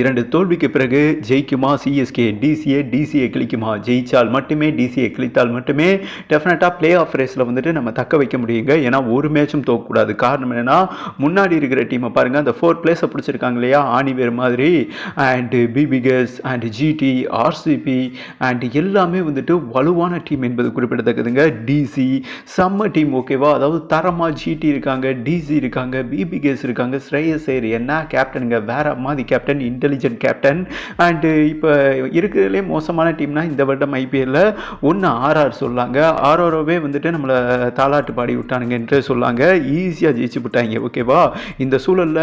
இரண்டு தோல்விக்கு பிறகு ஜெயிக்குமா சிஎஸ்கே டிசிஏ டிசிஏ கிழிக்குமா? ஜெயிச்சால் மட்டுமே டிசிஏ கிழித்தால் மட்டுமே டெஃபினட்டாக ப்ளே ஆஃப் ரேஸில் வந்துட்டு நம்ம தக்க வைக்க முடியுங்க. ஏன்னா ஒரு மேட்சும் தோக்கக்கூடாது. காரணம் என்னென்னா முன்னாடி இருக்கிற டீமை பாருங்கள் அந்த ஃபோர் பிளேஸை பிடிச்சிருக்காங்க இல்லையா? ஆணிவேர் மாதிரி. அண்டு பிபிகஸ் அண்ட் ஜிடி ஆர்சிபி அண்டு எல்லாமே வந்துட்டு வலுவான டீம் என்பது குறிப்பிடத்தக்கதுங்க. டிசி செம்ம டீம் ஓகேவா அதாவது தரமாக ஜிடி இருக்காங்க டிசி இருக்காங்க பிபிகேஸ் இருக்காங்க ஸ்ரேயஸ் ஐயர் என்ன கேப்டனுங்க வேற மாதிரி கேப்டன் இன்டெலிஜென்ட் கேப்டன் அண்டு இப்போ இருக்கிறதுலே மோசமான டீம்னா இந்த வருடம் ஐபிஎல்ல ஒன்று ஆர்ஆர் சொல்லாங்க. ஆர்ஆரோவே வந்துட்டு நம்மளை தாலாட்டு பாடி விட்டானுங்க என்று சொல்லாங்க. ஈஸியாக ஜெயிச்சு விட்டாங்க ஓகேவா இந்த சூழலில்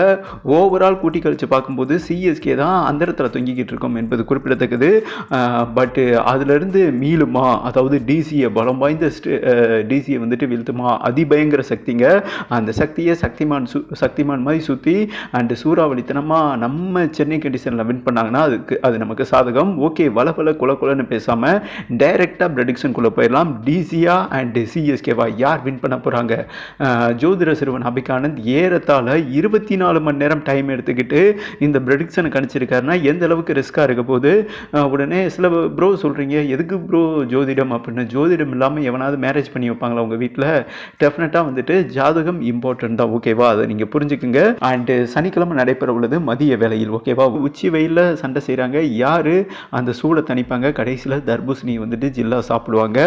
ஓவரால் கூட்டி கழிச்சு பார்க்கும்போது சிஎஸ்கே தான் அந்த இடத்துல தொங்கிக்கிட்டு இருக்கோம் என்பது குறிப்பிடத்தக்கது. பட்டு uh, அதிலிருந்து மீளுமா? அதாவது டிசியை பலம் வாய்ந்த டிசியை uh, வந்துட்டு வீழ்த்துமா? அதிபயங்கர சக்திங்க. அந்த சக்தியை சக்திமான் சு சக்திமான் மாதிரி சுற்றி அண்டு சூறாவளித்தனமாக நம்ம சென்னைக்கு கண்டிஷனில் வின் பண்ணாங்கன்னா அதுக்கு அது நமக்கு சாதகம். ஓகே வள பல குல குலன்னு பேசாமல் டைரெக்டாக ப்ரெடிக்ஷனுக்குள்ளே போயிடலாம் டிசியா அண்ட் சிஎஸ்கேவா யார் வின் பண்ண போகிறாங்க ஜோதிட சிறுவன் அபிகானந்த் ஏறத்தாழ இருபத்தி நாலு மணி நேரம் டைம் எடுத்துக்கிட்டு இந்த ப்ரெடிக்ஷனை கணிச்சிருக்காருன்னா எந்த அளவுக்கு ரிஸ்க்காக இருக்க போது உடனே சில ப்ரோ சொல்கிறீங்க எதுக்கு ப்ரோ ஜோதிடம்? அப்படின்னு. ஜோதிடம் இல்லாமல் எவனாவது மேரேஜ் பண்ணி வைப்பாங்களா உங்கள் வீட்டில் டெஃபினட்டாக வந்துட்டு ஜாதகம் இம்பார்ட்டன்ட் தான். ஓகேவா அதை நீங்கள் புரிஞ்சுக்குங்க. அண்டு சனிக்கிழமை நடைபெற உள்ளது மதிய வேலையில் ஓகேவா உச்சி வெயிலில் சண்டை செய்கிறாங்க யார்? அந்த சூடை தணிப்பாங்க. கடைசியில் தர்பூசணி வந்துட்டு ஜில்லா சாப்பிடுவாங்க.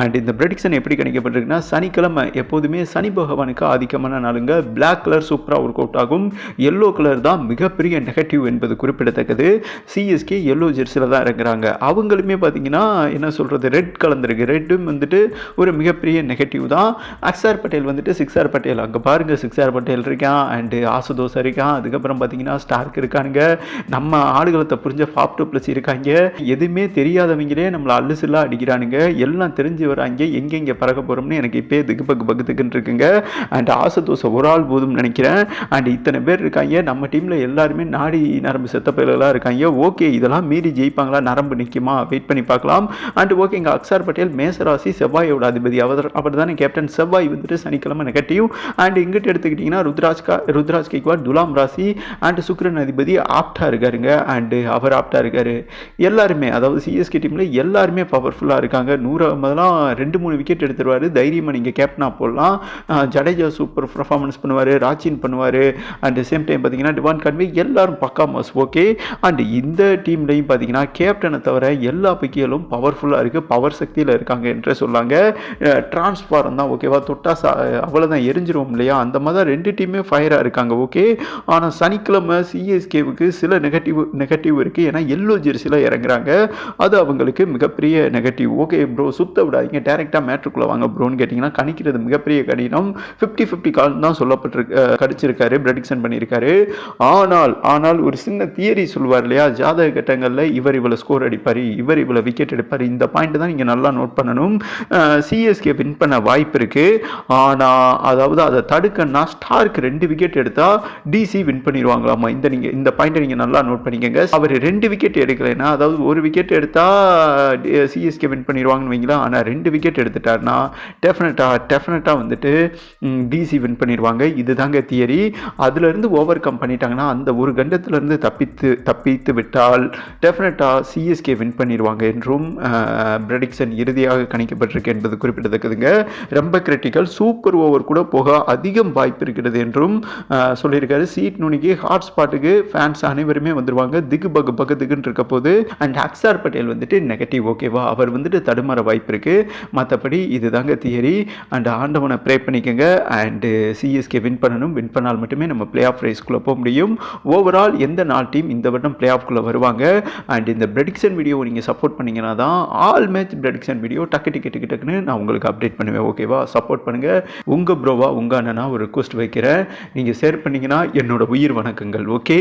அண்ட் இந்த ப்ரெடிக்ஷன் எப்படி கணிக்கப்பட்டிருக்குன்னா சனிக்கிழமை எப்போதுமே சனி பகவானுக்கு ஆதிக்கமான நாளுங்க. பிளாக் கலர் சூப்பராக ஒர்க் அவுட் ஆகும். எல்லோ கலர் தான் மிகப்பெரிய நெகட்டிவ் என்பது குறிப்பிடத்தக்கது. சிஎஸ்கே எல்லோ ஜெர்சியில் தான் இறங்குறாங்க. அவங்களுமே பார்த்தீங்கன்னா என்ன சொல்கிறது ரெட் கலந்துருக்கு ரெட்டும் வந்துட்டு ஒரு மிகப்பெரிய நெகட்டிவ் தான். அக்ஸார் பட்டேல் வந்துட்டு சிக்ஸார் பட்டேல் அங்கே பாருங்கள் சிக்ஸார் பட்டேல் இருக்கான். அண்டு ஆசுதோஸ் இருக்கான். அதுக்கப்புறம் பார்த்தீங்கன்னா ஸ்டார்க் இருக்கானுங்க. நம்ம ஆடுகளத்தை புரிஞ்ச ஃபாப் டூ ப்ளஸ் இருக்காங்க. எதுவுமே தெரியாதவங்களே நம்மளை அல்லுசில்லா அடிக்கிறானுங்க. எல்லாம் தெரிஞ்சு வராங்க. எங்கெங்கே பறக்க போகிறோம்னு எனக்கு இப்போயே திக்கு பக்கு பக்கு திக்குன்னு இருக்குங்க. அண்ட் ஆசதோசை ஒரு ஆள் போதும்னு நினைக்கிறேன். அண்ட் இத்தனை பேர் இருக்காங்க. நம்ம டீமில் எல்லாருமே நாடி நரம்பு செத்த பயிலெல்லாம் இருக்காங்க. ஓகே இதெல்லாம் மீறி ஜெயிப்பாங்களா? நரம்பு நிற்குமா வெயிட் பண்ணி பார்க்கலாம். அண்ட் ஓகே இங்கே அக்ஷர் பட்டேல் மேசராசி செவ்வாயோட அதிபதி. அவர் அவர் தானே கேப்டன் செவ்வாய் வந்துட்டு சனிக்கிழமை நெகட்டிவ் அண்ட் இங்கிட்டு எடுத்துக்கிட்டிங்கன்னா ருத்ராஜ் கா ருத்ராஜ் கேக்வாட் துலாம் ராசி. அண்ட் சுக்ரன் அதிபதி. ஆப்டா இருக்காருங்க அண்டு அவர் ஆப்டா இருக்கார். எல்லாருமே அதாவது சிஎஸ்கே டீமில் எல்லாருமே பவர்ஃபுல்லாக இருக்காங்க. நூறு ரெண்டு மூணு விக்கெட் எடுத்துருவார். தைரியமாக நீங்கள் கேப்டனாக போடலாம். ஜடேஜா சூப்பர் பர்ஃபார்மன்ஸ் பண்ணுவார் ராச்சின் பண்ணுவார். அண்ட் சேம் டைம் பார்த்தீங்கன்னா டிவான் கன்வே எல்லாரும் பக்கா மஸ் ஓகே அண்ட் இந்த டீம்லையும் பார்த்தீங்கன்னா கேப்டனை தவிர எல்லா பிக்கியலும் பவர்ஃபுல்லாக இருக்குது பவர் சக்தியில் இருக்காங்க என்று சொல்லாங்க. டிரான்ஸ்பாரம் தான் ஓகேவா தொட்டா சா அவ்வளோதான் எரிஞ்சிரும் இல்லையா? அந்த மாதிரி தான் ரெண்டு டீமே ஃபயராக இருக்காங்க ஓகே ஆனால் சனிக்கிழமை சிஎஸ்கேவுக்கு சில நெகட்டிவ் நெகட்டிவ் இருக்குது ஏன்னா எல்லோ ஜெர்சியில் இறங்குறாங்க. அது அவங்களுக்கு மிகப்பெரிய நெகட்டிவ் ஓகே ப்ரோ சுத்த விடாதீங்க. டேரெக்டாக மேட்ருக்குள்ளே வாங்க ப்ரோன்னு கேட்டிங்கன்னா கணிக்கிறது மிகப்பெரிய கடினம். ஃபிஃப்டி ஃபிஃப்டி கால் தான் சொல்லப்பட்டிருக்கு கடிச்சிருக்காரு ப்ரெடிக்ஷன் பண்ணியிருக்காரு ஆனால் ஆனால் ஒரு சின்ன தியரி சொல்லுவார் இல்லையா? ஜாதக கட்டங்களில் இவர் இவ்வளோ ஸ்கோர் அடிப்பார் இவர் இவ்வளோ விக்கெட் எடுப்பார். இந்த பாயிண்ட் தான் நீங்கள் நல்லா நோட் பண்ணணும். சிஎஸ்கே வின் பண்ண வாய்ப்பு இருக்குது ஆனால் அதாவது அதை தடுக்கன்னா ஸ்டார்க்கு ரெண்டு விக்கெட் எடுத்தால் டிசி வின் பண்ணிடுவாங்களாமா இந்த நீங்கள் இந்த பாயிண்ட்டை நீங்கள் நல்லா நோட் பண்ணிக்கோங்க. அவர் ரெண்டு விக்கெட் எடுக்கலைன்னா அதாவது ஒரு விக்கெட் எடுத்தால் சிஎஸ்கே வின் பண்ணிடுவாங்கன்னு வைங்களா ஆனால் ரெண்டு விக்கெட் எடுத்துட்டாருன்னா டெஃபினட்டாக டெஃபினட்டாக வந்துட்டு டிசி வின் பண்ணிடுவாங்க இதுதாங்க தியரி அதுலேருந்து ஓவர் கம் பண்ணிட்டாங்கன்னா அந்த ஒரு கண்டத்துலேருந்து தப்பித்து தப்பித்து விட்டால் டெஃபினட்டாக சிஎஸ்கே வின் பண்ணிடுவாங்க என்றும் ப்ரெடிக்ஷன் இறுதியாக கணிக்கப்பட்டிருக்கு என்பது குறிப்பிடத்தக்கதுங்க. ரொம்ப கிரிட்டிக்கல் சூப்பர் ஓவர் கூட போக அதிகம் வாய்ப்பு இருக்கிறது என்றும் சொல்லியிருக்காரு. சீட் நுனிக்கு ஹாட் ஸ்பாட்டுக்கு ஃபேன்ஸ் அனைவருமே வந்துருவாங்க. திகு பகு பகு திகுன்னு இருக்க போது அண்ட் அக்ஸார் பட்டேல் வந்துட்டு நெகட்டிவ் ஓகேவா அவர் வந்துட்டு தடுமாற வாய்ப்பு இருக்குது மற்றபடி இதுதாங்க தியரி. அண்ட் ஆண்டவனை ப்ரே பண்ணிக்கோங்க. அண்டு சிஎஸ்கே வின் பண்ணணும். வின் பண்ணால் மட்டுமே நம்ம பிளே ஆஃப் ரேஸ்க்குள்ளே போக முடியும். ஓவரால் எந்த நாள் டீம் இந்த வருடம் பிளே ஆஃப்குள்ளே வருவாங்க? அண்ட் இந்த ப்ரெடிக்ஷன் வீடியோ நீங்கள் சப்போர்ட் பண்ணிங்கன்னா தான் ஆல் மேட்ச் ப்ரெடிக்ஷன் வீடியோ டக்கு டிக்கு டிக்கு டக்குன்னு நான் உங்களுக்கு அப்டேட் பண்ணுவேன் ஓகேவா சப்போர்ட் பண்ணுங்கள் உங்கள் ப்ரோவா உங்கள் அண்ணனா ஒரு ரிக்வஸ்ட் வைக்கிறேன். நீங்கள் ஷேர் பண்ணிங்கன்னா என்னோட உயிர் வணக்கங்கள் ஓகே